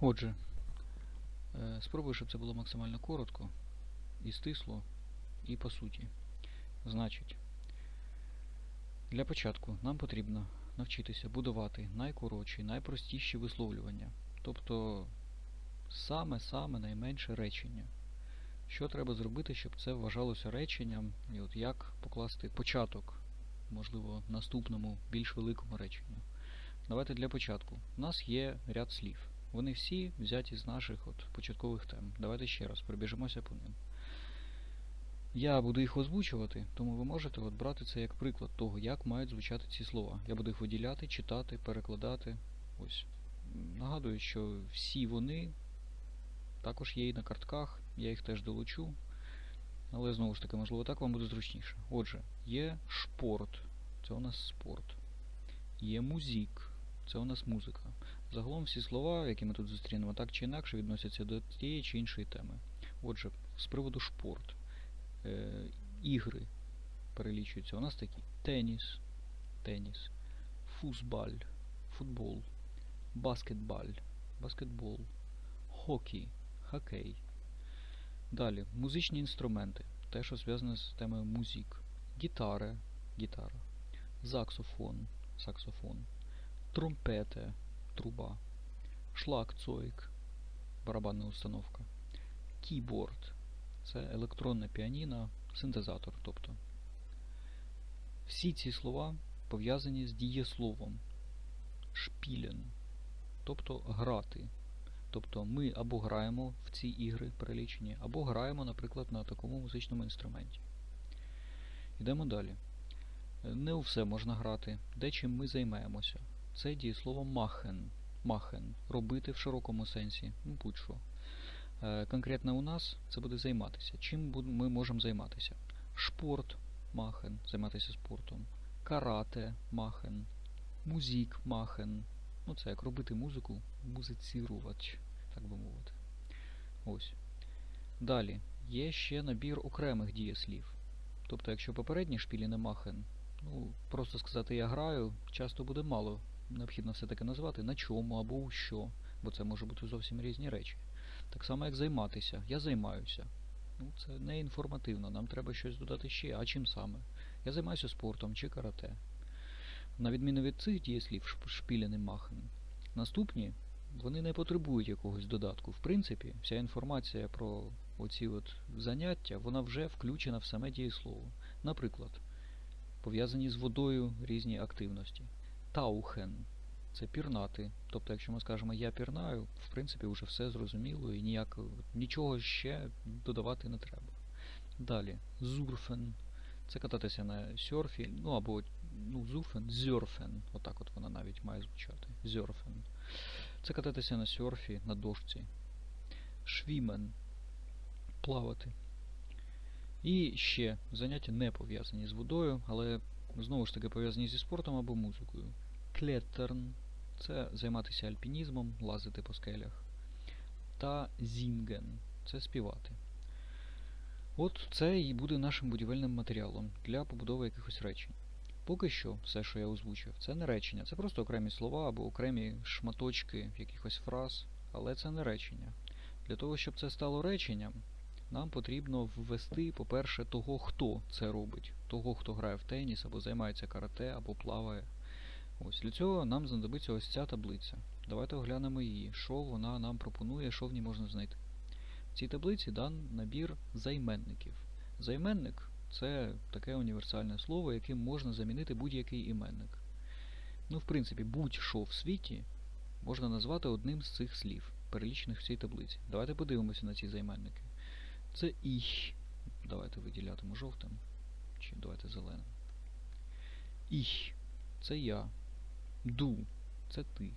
Отже, е, спробую, щоб це було максимально коротко і стисло, і по суті. Значить, для початку нам потрібно навчитися будувати найкоротші, найпростіші висловлювання. Тобто саме-саме найменше речення. Що треба зробити, щоб це вважалося реченням, і от як покласти початок, можливо, наступному, більш великому реченню. Давайте для початку. У нас є ряд слів. Вони всі взяті з наших от початкових тем. Давайте ще раз пробіжимося по ним. Я буду їх озвучувати, тому ви можете от брати це як приклад того, як мають звучати ці слова. Я буду їх виділяти, читати, перекладати. Ось. Нагадую, що всі вони також є і на картках, я їх теж долучу. Але знову ж таки, можливо, так вам буде зручніше. Отже, є шпорт, це у нас спорт. Є музік, це у нас музика. Загалом всі слова, які ми тут зустрінемо, так чи інакше відносяться до тієї чи іншої теми. Отже, з приводу шпорт. Е, ігри перелічуються. У нас такі теніс, теніс, фузбаль, футбол, баскетбаль, баскетбол, хокей, хокей. Далі, музичні інструменти, те, що зв'язане з темою музик. Гітари, гітара, саксофон, саксофон, тромпете, труба, шлакцойк, барабанна установка, кійборд, це електронне піаніно, синтезатор, тобто. Всі ці слова пов'язані з дієсловом шпілен, тобто грати. Тобто ми або граємо в ці ігри перелічені, або граємо, наприклад, на такому музичному інструменті. Йдемо далі. Не у все можна грати. Де чим ми займаємося. Це дієслово махен. Махен. Робити в широкому сенсі. Ну, будь-що. Е, Конкретно у нас це буде займатися. Чим ми можемо займатися? Шпорт махен, займатися спортом. Карате махен. Музік махен. Ну, це як робити музику, музицірувач, так би мовити. Ось. Далі. Є ще набір окремих дієслів. Тобто, якщо попередні шпілі не махен, ну, просто сказати я граю, часто буде мало. Необхідно все-таки назвати на чому або у що, бо це може бути зовсім різні речі. Так само, як займатися. Я займаюся. Ну, це не інформативно, нам треба щось додати ще, а чим саме? Я займаюся спортом чи карате. На відміну від цих дієслів шп- шпілений махен, наступні вони не потребують якогось додатку. В принципі, вся інформація про оці от заняття, вона вже включена в саме дієслово. Наприклад, пов'язані з водою різні активності. Таухен це пірнати. Тобто, якщо ми скажемо я пірнаю, в принципі, вже все зрозуміло і ніяк, нічого ще додавати не треба. Далі, зурфен. Це кататися на сьорфі, ну або ну, зуфен, зьорфен. Отак от вона навіть має звучати. Зьорфен. Це кататися на сьорфі, на дошці. Швімен. Плавати. І ще заняття не пов'язані з водою, але знову ж таки пов'язані зі спортом або музикою. Клеттерн це займатися альпінізмом, лазити по скелях. Та зінген це співати. От це і буде нашим будівельним матеріалом для побудови якихось речень. Поки що, все, що я озвучив, це не речення, це просто окремі слова або окремі шматочки якихось фраз, але це не речення. Для того, щоб це стало реченням, нам потрібно ввести, по-перше, того, хто це робить, того, хто грає в теніс, або займається карате, або плаває. Ось для цього нам знадобиться ось ця таблиця. Давайте оглянемо її, що вона нам пропонує, що в ній можна знайти. В цій таблиці дан набір займенників. Займенник це таке універсальне слово, яким можна замінити будь-який іменник. Ну, в принципі, будь-що в світі можна назвати одним з цих слів, перелічених в цій таблиці. Давайте подивимося на ці займенники. Це «ich». Давайте виділятиму жовтим. Чи давайте зеленим. «Ich» – це я. «Du» – це ти.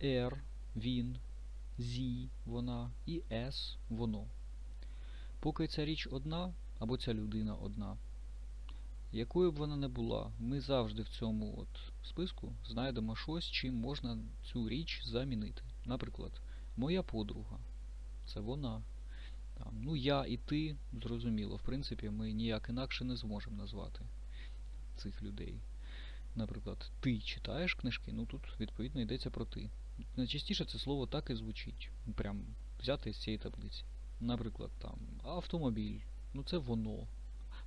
«Er» – він. «Sie» – вона. І «es» – воно. Поки ця річ одна, або ця людина одна, якою б вона не була, ми завжди в цьому от списку знайдемо щось, чим можна цю річ замінити. Наприклад, моя подруга це вона. Там, ну, я і ти, зрозуміло, в принципі, ми ніяк інакше не зможемо назвати цих людей. Наприклад, ти читаєш книжки, ну тут відповідно йдеться про ти. Найчастіше це слово так і звучить. Прям взяти з цієї таблиці. Наприклад, там автомобіль, ну це воно.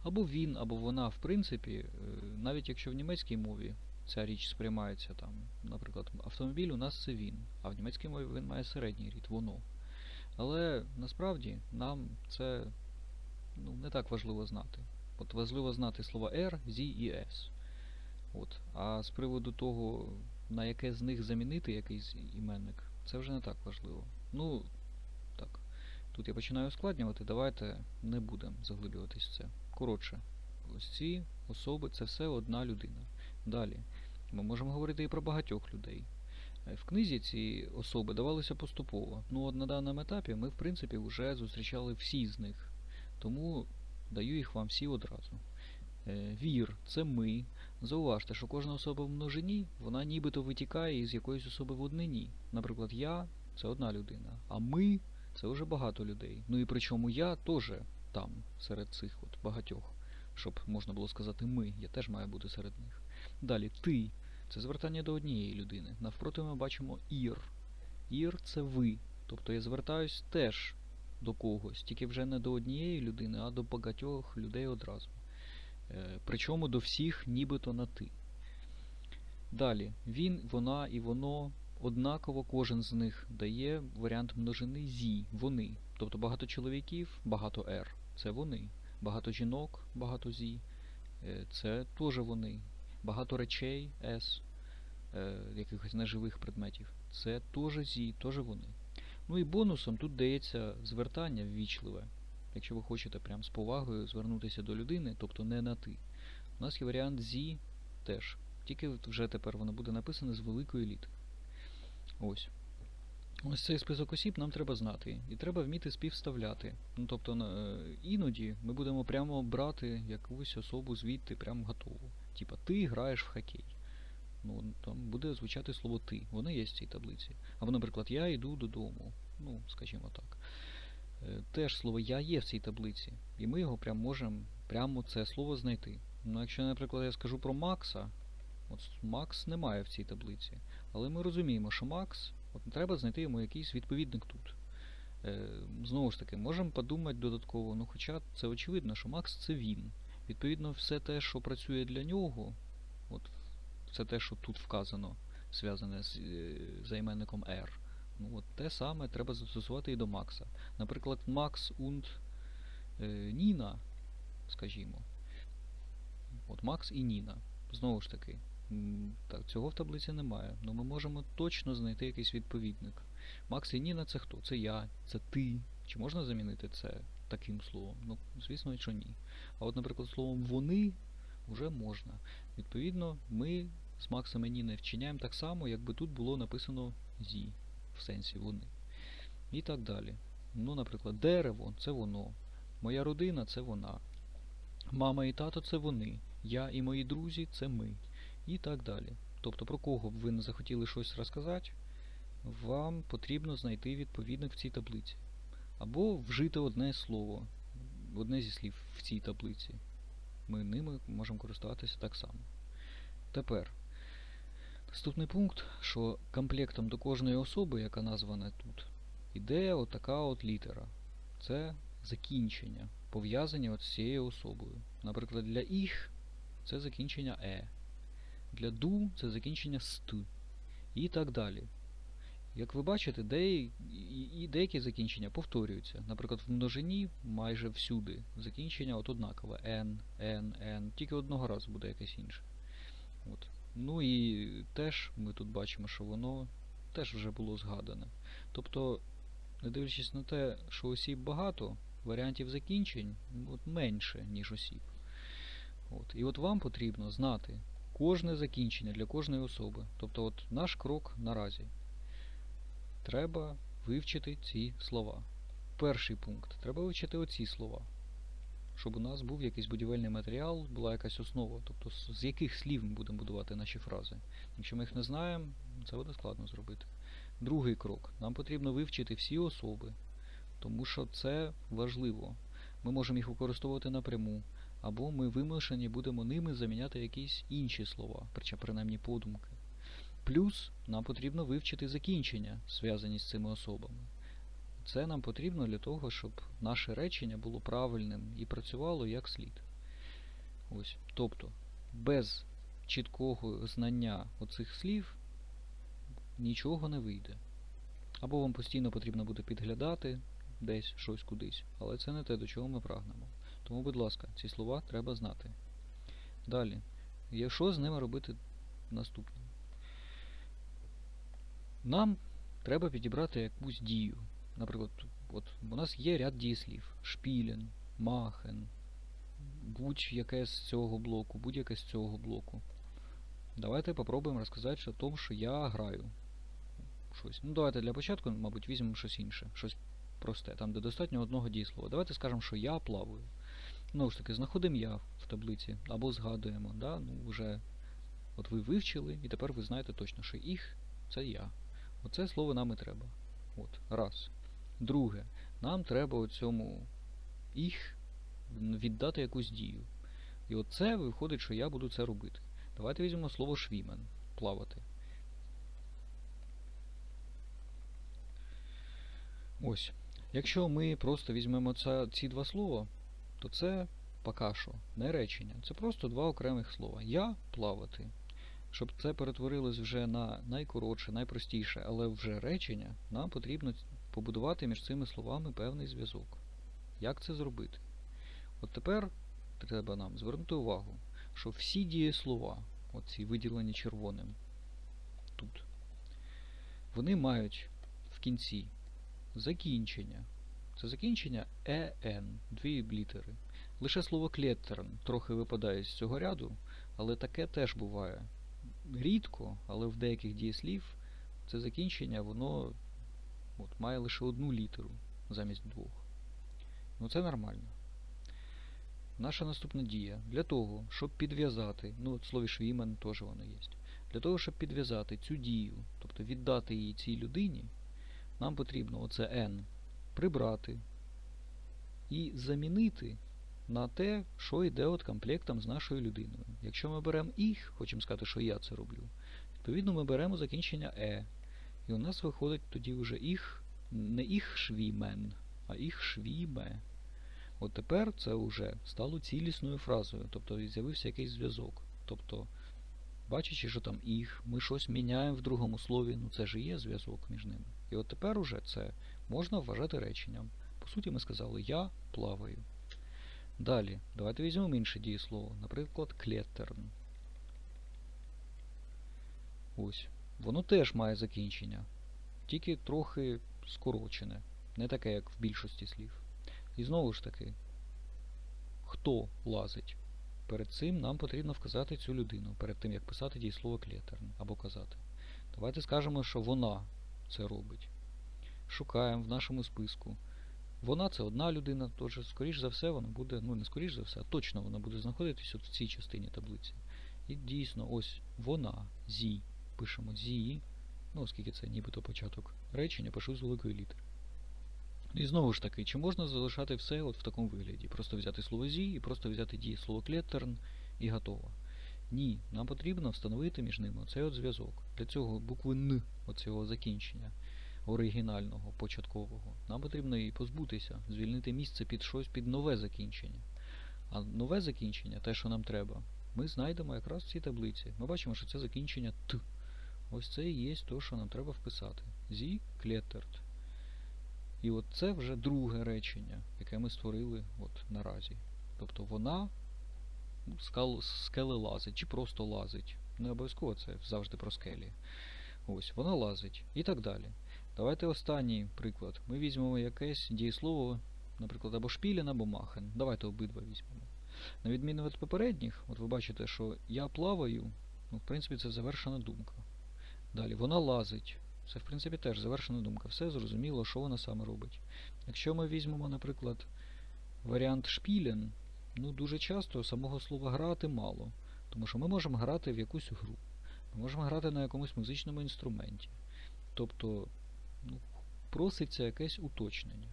Або він, або вона, в принципі, е, навіть якщо в німецькій мові ця річ сприймається там, наприклад, автомобіль у нас це він, а в німецькій мові він має середній рід, воно. Але насправді нам це ну, не так важливо знати. От важливо знати слова R, Z і S. От. А з приводу того, на яке з них замінити якийсь іменник, це вже не так важливо. Ну, так. Тут я починаю ускладнювати, давайте не будемо заглиблюватись в це. Коротше, ось ці особи це все одна людина. Далі. Ми можемо говорити і про багатьох людей. Е, В книзі ці особи давалися поступово. Ну от на даному етапі ми, в принципі, вже зустрічали всі з них. Тому даю їх вам всі одразу. Е, Вір це ми. Зауважте, що кожна особа в множині, вона нібито витікає із якоїсь особи в однині. Наприклад, я це одна людина, а ми це вже багато людей. Ну і причому я теж там, серед цих от багатьох. Щоб можна було сказати ми, я теж маю бути серед них. Далі ти це звертання до однієї людини. Навпроти ми бачимо ір. Ір це ви. Тобто я звертаюсь теж до когось, тільки вже не до однієї людини, а до багатьох людей одразу. Е, Причому до всіх нібито на ти. Далі, він, вона і воно однаково кожен з них дає варіант множини зі, вони. Тобто багато чоловіків, багато R це вони. Багато жінок, багато зі, е, це теж вони. Багато речей S, е, якихось неживих предметів, це теж зі, теж вони. Ну і бонусом тут дається звертання ввічливе. Якщо ви хочете прям з повагою звернутися до людини, тобто не на ти. У нас є варіант зі теж. Тільки вже тепер воно буде написане з великої літери. Ось. Ось цей список осіб нам треба знати. І треба вміти співставляти. Ну, тобто е, іноді ми будемо прямо брати якусь особу звідти прямо готову. Типа ти граєш в хокей. Ну, там буде звучати слово ти. Воно є в цій таблиці. Або, наприклад, я йду додому. Ну, скажімо так. Теж слово я є в цій таблиці. І ми його прям можемо прямо це слово знайти. Ну, якщо, наприклад, я скажу про Макса, от Макс немає в цій таблиці. Але ми розуміємо, що Макс, от треба знайти йому якийсь відповідник тут. Е, знову ж таки, можемо подумати додатково, ну хоча це очевидно, що Макс це він. Відповідно, все те, що працює для нього, от все те, що тут вказано, зв'язане з е, займенником R. Ну, от те саме треба застосувати і до Макса. Наприклад, Макс und е, Ніна, скажімо. От Макс і Ніна. Знову ж таки, так, цього в таблиці немає. але ми можемо точно знайти якийсь відповідник. Макс і Ніна це хто? Це я, це ти. Чи можна замінити це таким словом? Ну, звісно, що ні. А от, наприклад, словом вони вже можна. Відповідно, ми з Максом і Ніною вчиняємо так само, якби тут було написано зі, в сенсі вони. І так далі. Ну, наприклад, дерево це воно. Моя родина це вона. Мама і тато це вони. Я і мої друзі це ми. І так далі. Тобто, про кого б ви не захотіли щось розказати, вам потрібно знайти відповідник в цій таблиці. Або вжити одне слово, одне зі слів в цій таблиці. Ми ними можемо користуватися так само. Тепер, наступний пункт, що комплектом до кожної особи, яка названа тут, іде отака от літера. Це закінчення, пов'язані от з цією особою. Наприклад, для їх це закінчення е. Для ду це закінчення ст. І так далі. Як ви бачите, і деякі закінчення повторюються. Наприклад, в множині майже всюди закінчення от однакове n, n, n, тільки одного разу буде якесь інше. Ну і теж ми тут бачимо, що воно теж вже було згадане. Тобто, не дивлячись на те, що осіб багато, варіантів закінчень от, менше, ніж осіб. От. І от вам потрібно знати кожне закінчення для кожної особи. Тобто, от наш крок наразі. Треба вивчити ці слова. Перший пункт. Треба вивчити оці слова. Щоб у нас був якийсь будівельний матеріал, була якась основа. Тобто з яких слів ми будемо будувати наші фрази. Якщо ми їх не знаємо, це буде складно зробити. Другий крок. Нам потрібно вивчити всі особи, тому що це важливо. Ми можемо їх використовувати напряму, або ми вимушені будемо ними заміняти якісь інші слова, принаймні подумки. Плюс нам потрібно вивчити закінчення, зв'язані з цими особами. Це нам потрібно для того, щоб наше речення було правильним і працювало як слід. Ось. Тобто, без чіткого знання оцих слів нічого не вийде. Або вам постійно потрібно буде підглядати десь щось кудись, але це не те, до чого ми прагнемо. Тому, будь ласка, ці слова треба знати. Далі. Що з ними робити наступне? Нам треба підібрати якусь дію. Наприклад, от у нас є ряд дієслів: шпілен, махен, будь-яке з цього блоку, будь-яке з цього блоку. Давайте попробуємо розказати о тому, що я граю. Щось. Ну, давайте для початку, мабуть, візьмемо щось інше, щось просте, там, де достатньо одного дієслова. Давайте скажемо, що я плаваю. Знову ж таки, знаходимо я в таблиці або згадуємо. Да? Ну, вже от ви вивчили, і тепер ви знаєте точно, що їх це я. Оце слово нам і треба. От, раз. Друге, нам треба у цьому їх віддати якусь дію. І оце виходить, що я буду це робити. Давайте візьмемо слово швімен плавати. Ось. Якщо ми просто візьмемо це, ці два слова, то це поки що не речення. Це просто два окремих слова. Я плавати. Щоб це перетворилось вже на найкоротше, найпростіше, але вже речення, нам потрібно побудувати між цими словами певний зв'язок. Як це зробити? От тепер треба нам звернути увагу, що всі дієслова, оці виділені червоним тут, вони мають в кінці закінчення. Це закінчення ен, дві літери. Лише слово клеттерн трохи випадає з цього ряду, але таке теж буває. Рідко, але в деяких дієслів це закінчення воно от, має лише одну літеру замість двох. Ну це нормально. Наша наступна дія. Для того, щоб підв'язати, ну от слові швімен теж воно є. Для того, щоб підв'язати цю дію, тобто віддати її цій людині, нам потрібно оце N прибрати і замінити на те, що йде от комплектом з нашою людиною. Якщо ми беремо їх, хочемо сказати, що я це роблю, відповідно ми беремо закінчення е. І у нас виходить тоді вже їх, не їх швімен, а їх швіме. От тепер це вже стало цілісною фразою, тобто з'явився якийсь зв'язок. Тобто, бачачи, що там їх, ми щось міняємо в другому слові, ну це ж є зв'язок між ними. І от тепер уже це можна вважати реченням. По суті, ми сказали Я плаваю. Далі, давайте візьмемо інше дієслово, наприклад, клеттерн. Ось. Воно теж має закінчення, тільки трохи скорочене, не таке, як в більшості слів. І знову ж таки, хто лазить? Перед цим нам потрібно вказати цю людину, перед тим як писати дієслово клеттерн або казати. Давайте скажемо, що вона це робить. Шукаємо в нашому списку. Вона це одна людина, тож, скоріш за все, вона буде, ну не скоріш за все, а точно вона буде знаходитись от в цій частині таблиці. І дійсно, ось вона, зі. Пишемо зі, ну оскільки це нібито початок речення, пишу з великої літери. І знову ж таки, чи можна залишати все от в такому вигляді? Просто взяти слово зі і просто взяти дієслово клеттерн і готово. Ні, нам потрібно встановити між ними оцей от зв'язок. Для цього букви Н, оцього закінчення оригінального, початкового, нам потрібно її позбутися, звільнити місце під щось під нове закінчення. А нове закінчення, те, що нам треба, ми знайдемо якраз в цій таблиці. Ми бачимо, що це закінчення Т. Ось це і є те, що нам треба вписати. Зі клеттерт. І от це вже друге речення, яке ми створили от наразі. Тобто вона ну, скели лазить, чи просто лазить. Не обов'язково це завжди про скелі. Ось, вона лазить і так далі. Давайте останній приклад. Ми візьмемо якесь дієслово, наприклад, або шпілен, або махен. Давайте обидва візьмемо. На відміну від попередніх, от ви бачите, що я плаваю, ну, в принципі, це завершена думка. Далі, вона лазить. Це, в принципі, теж завершена думка. Все зрозуміло, що вона саме робить. Якщо ми візьмемо, наприклад, варіант шпілен, ну дуже часто самого слова грати мало. Тому що ми можемо грати в якусь гру. Ми можемо грати на якомусь музичному інструменті. Тобто, ну, проситься якесь уточнення.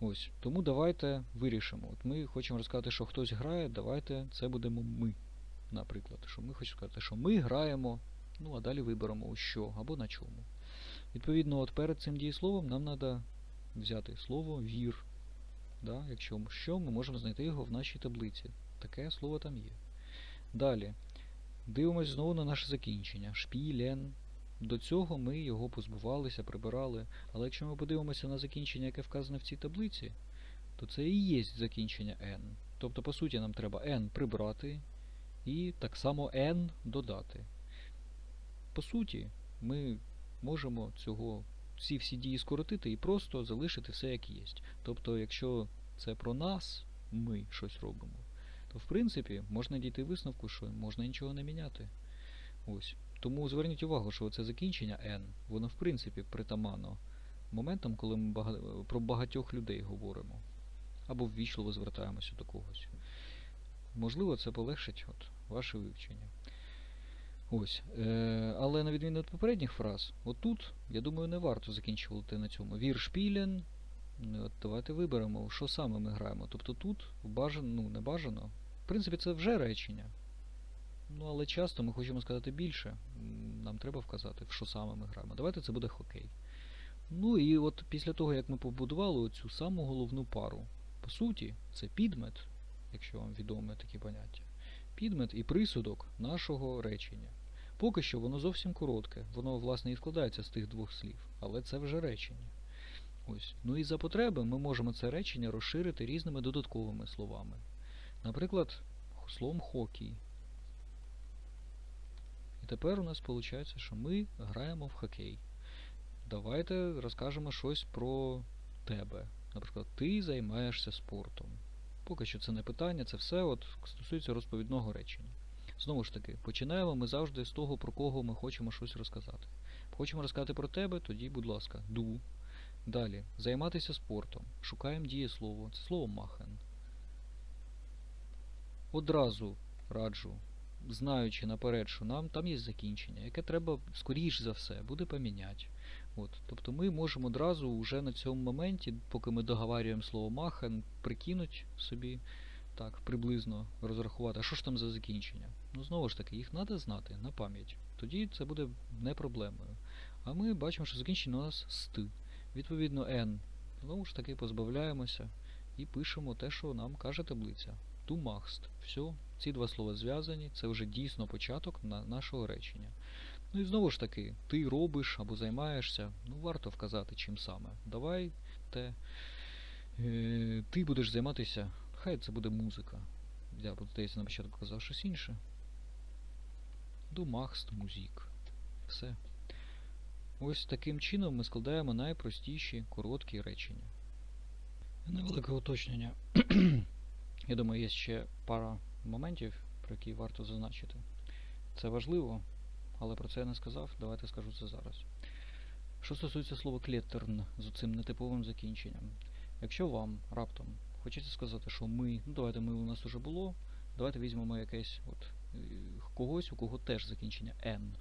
Ось, тому давайте вирішимо. От ми хочемо розказати, що хтось грає, давайте це будемо ми. Наприклад, що ми хочемо сказати, що ми граємо Ну, а далі виберемо у що або на чому. Відповідно, от перед цим дієсловом нам треба взяти слово вір. Да? Якщо що, ми можемо знайти його в нашій таблиці. Таке слово там є. Далі. Дивимось знову на наше закінчення. Шпілен. До цього ми його позбувалися, прибирали. Але якщо ми подивимося на закінчення, яке вказане в цій таблиці, то це і є закінчення n. Тобто, по суті, нам треба n прибрати і так само n додати. По суті, ми можемо цього ці всі дії скоротити і просто залишити все як є. Тобто, якщо це про нас, ми щось робимо, то в принципі можна дійти висновку, що можна нічого не міняти. Ось. Тому зверніть увагу, що це закінчення n, воно в принципі притаманно моментам, коли ми бага- про багатьох людей говоримо. Або ввічливо звертаємося до когось. Можливо, це полегшить от, ваше вивчення. Ось. Е, але на відміну від попередніх фраз, отут, я думаю, не варто закінчувати на цьому. Вір шпілен. Ну, От давайте виберемо, що саме ми граємо. Тобто тут бажано, ну не бажано. В принципі, це вже речення. Ну, але часто ми хочемо сказати більше. Нам треба вказати, в що саме ми граємо. Давайте це буде хокей. Ну і от після того, як ми побудували цю саму головну пару, по суті, це підмет, якщо вам відоме такі поняття. Підмет і присудок нашого речення. Поки що воно зовсім коротке, воно, власне, і складається з тих двох слів, але це вже речення. Ось. Ну і за потреби ми можемо це речення розширити різними додатковими словами. Наприклад, словом хокей. І тепер у нас виходить, що ми граємо в хокей. Давайте розкажемо щось про тебе. Наприклад, ти займаєшся спортом. Поки що це не питання, це все от стосується розповідного речення. Знову ж таки, починаємо ми завжди з того, про кого ми хочемо щось розказати. Хочемо розказати про тебе, тоді, будь ласка, ду. Далі. Займатися спортом. Шукаємо дієслово. Це слово махен. Одразу раджу, знаючи наперед, що нам там є закінчення, яке треба, скоріш за все, буде поміняти. От. Тобто ми можемо одразу вже на цьому моменті, поки ми договарюємо слово махен, прикинуть собі так, приблизно розрахувати, а що ж там за закінчення. Ну, знову ж таки, їх треба знати на пам'ять. Тоді це буде не проблемою. А ми бачимо, що закінчення у нас ст. Відповідно, n. Знову ж таки, позбавляємося і пишемо те, що нам каже таблиця. Du machst. Все, ці два слова зв'язані, це вже дійсно початок на нашого речення. Ну і знову ж таки, ти робиш або займаєшся, ну варто вказати чим саме. Давай те. Е, ти будеш займатися, хай це буде музика. Я здається, на початку казав щось інше. Machst Musik. Все. Ось таким чином ми складаємо найпростіші короткі речення. Невелике уточнення. Я думаю, є ще пара моментів, про які варто зазначити. Це важливо, але про це я не сказав, давайте скажу це зараз. Що стосується слова клеттерн з цим нетиповим закінченням. Якщо вам раптом хочеться сказати, що ми, ну давайте ми у нас уже було, давайте візьмемо якесь от е, когось, у кого теж закінчення N.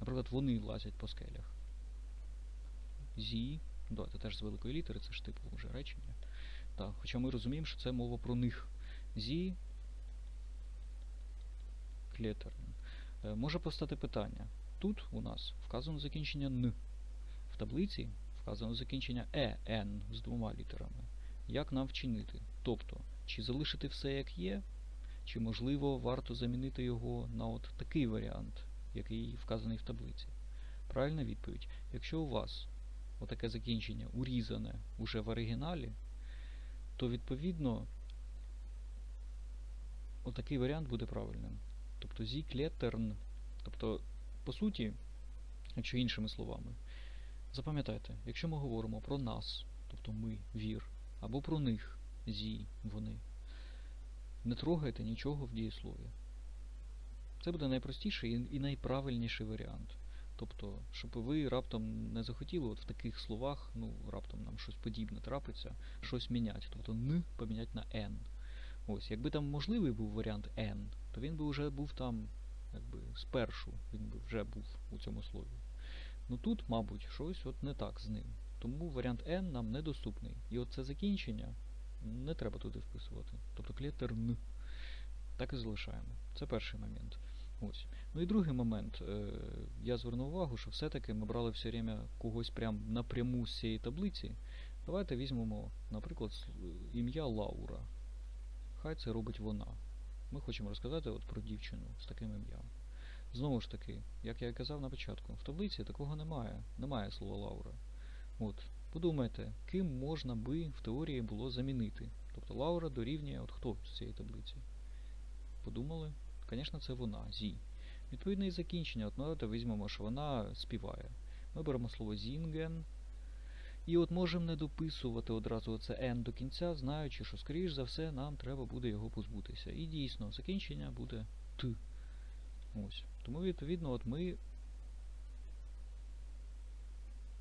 Наприклад, вони лазять по скелях. Ну, давайте теж з великої літери, це ж типу вже речення. Так, хоча ми розуміємо, що це мова про них. Зі клетерн. Е, Може постати питання. Тут у нас вказано закінчення Н. В таблиці вказано закінчення е, Н з двома літерами. Як нам вчинити? Тобто, чи залишити все як є, чи можливо варто замінити його на от такий варіант, який вказаний в таблиці? Правильна відповідь. Якщо у вас отаке закінчення урізане уже в оригіналі, то відповідно отакий варіант буде правильним. Тобто зі клеттерн. Тобто, по суті, якщо іншими словами, запам'ятайте, якщо ми говоримо про нас, тобто ми, вір, або про них, зі, вони, не трогайте нічого в дієслові. Це буде найпростіший і найправильніший варіант. Тобто, щоб ви раптом не захотіли от в таких словах, ну, раптом нам щось подібне трапиться, щось міняти. Тобто н поміняти на n. Ось, якби там можливий був варіант n, то він би вже був там, якби спершу, він би вже був у цьому слові. Ну тут, мабуть, щось от не так з ним. Тому варіант n нам недоступний. І от це закінчення не треба туди вписувати. Тобто клітер н. Так і залишаємо. Це перший момент. Ось. Ну і другий момент. Е, я звернув увагу, що все-таки ми брали все время когось прям напряму з цієї таблиці. Давайте візьмемо, наприклад, ім'я Лаура. Хай це робить вона. Ми хочемо розказати от про дівчину з таким ім'ям. Знову ж таки, як я і казав на початку, в таблиці такого немає. Немає слова Лаура. От, подумайте, ким можна би в теорії було замінити. Тобто Лаура дорівнює от хто з цієї таблиці. Подумали? Звісно, це вона, зі. Відповідне і закінчення, от давайте візьмемо, що вона співає. Ми беремо слово зінген. І от можемо не дописувати одразу оце n до кінця, знаючи, що, скоріш за все, нам треба буде його позбутися. І дійсно, закінчення буде т. Ось. Тому, відповідно, от ми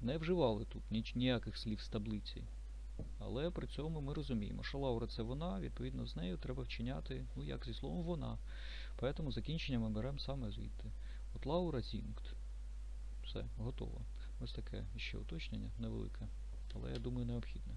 не вживали тут ніч, ніяких слів з таблиці. Але при цьому ми розуміємо, що Лаура це вона, відповідно з нею треба вчиняти, ну як зі словом вона. Поэтому закінчення ми беремо саме звідти. От Лаура Зінгт. Все, готово. Ось таке ще уточнення невелике, але я думаю необхідне.